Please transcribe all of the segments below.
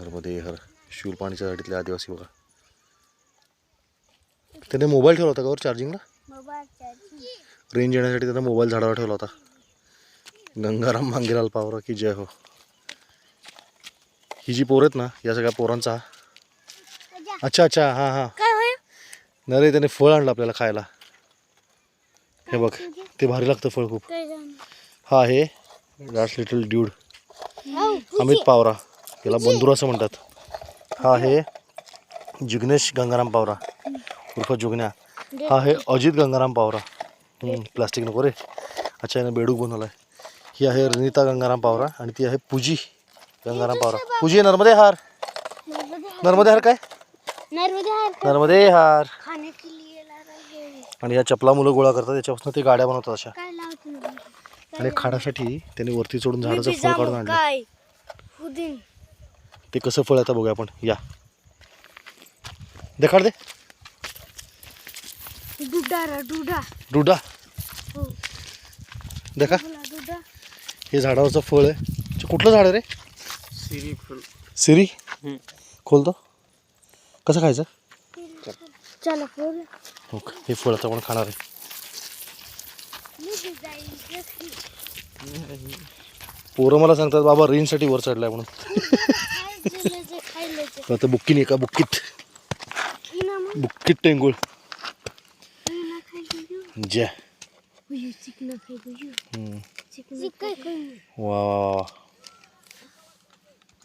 नर्मदे हर शूलपाणीच्या झाडीतले आदिवासी बघा. त्याने मोबाईल ठेवला होता का वर चार्जिंगला रेंज येण्यासाठी त्यानं मोबाईल झाडावर ठेवला होता. गंगाराम मांगेलाल पावरा की जय हो. ही जी पोर आहेत ना या सगळ्या पोरांचा अच्छा. अच्छा हां हां. होय? नरे त्याने फळ आणलं आपल्याला खायला. हे बघ ते भारी लागतं फळ खूप. हा आहे last little dude Amit Pawara. याला बंधुरा असं म्हणतात. हा आहे जिग्नेश गंगाराम पावरा. उर्फ जुगन्या हा आहे अजित गंगाराम पावरा. प्लास्टिक नको रे. अच्छा यानं बेडूक बनवला आहे ही आहे रनिता गंगाराम पावरा आणि ती आहे पूजी गंगाराम पावरा. पूजी नर्मदे हार. नर्मदे हार काय? नर्मदे हार आणि या चपला मुलं गोळा करतात त्याच्यापासून ते गाड्या बनवतात अशा. आणि खाण्यासाठी त्यांनी वरती चढून झाडाचं फळ काढून आणलं. ते कसं फळ आता बघूया आपण. या. देखाड दे. डुडा रा डुडा. डुडा. हो. देखा. हे झाडावरचं फळ आहे. कुठलं झाड आहे रे? सिरी फुल. सिरी? खोलतो. कसं खायचं? चला फोर हो? हे फळ आता आपण खाणार आहे? पोरं मला सांगतात बाबा रेंजसाठी वर चढलाय म्हणून. आता बुक्की नाही का बुक्कीत. बुक्कीत टेंगुळ. जय. वा वा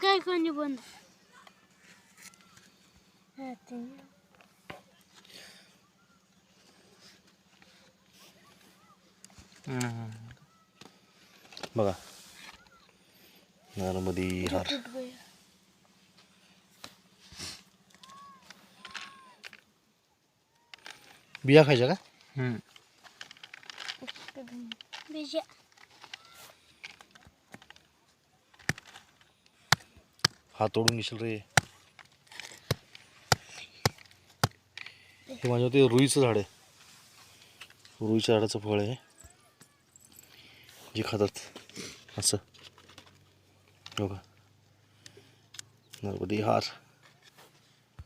काय कोणी बंद बघा. नर्मदी हार बिया खायच्या का? हात तोडून घेशील रे. हे माझ्या ते रुईचं झाड आहे. रुईच्या झाडाचं फळ आहे. जे खातात. असं. बघा. नर्मदी हार.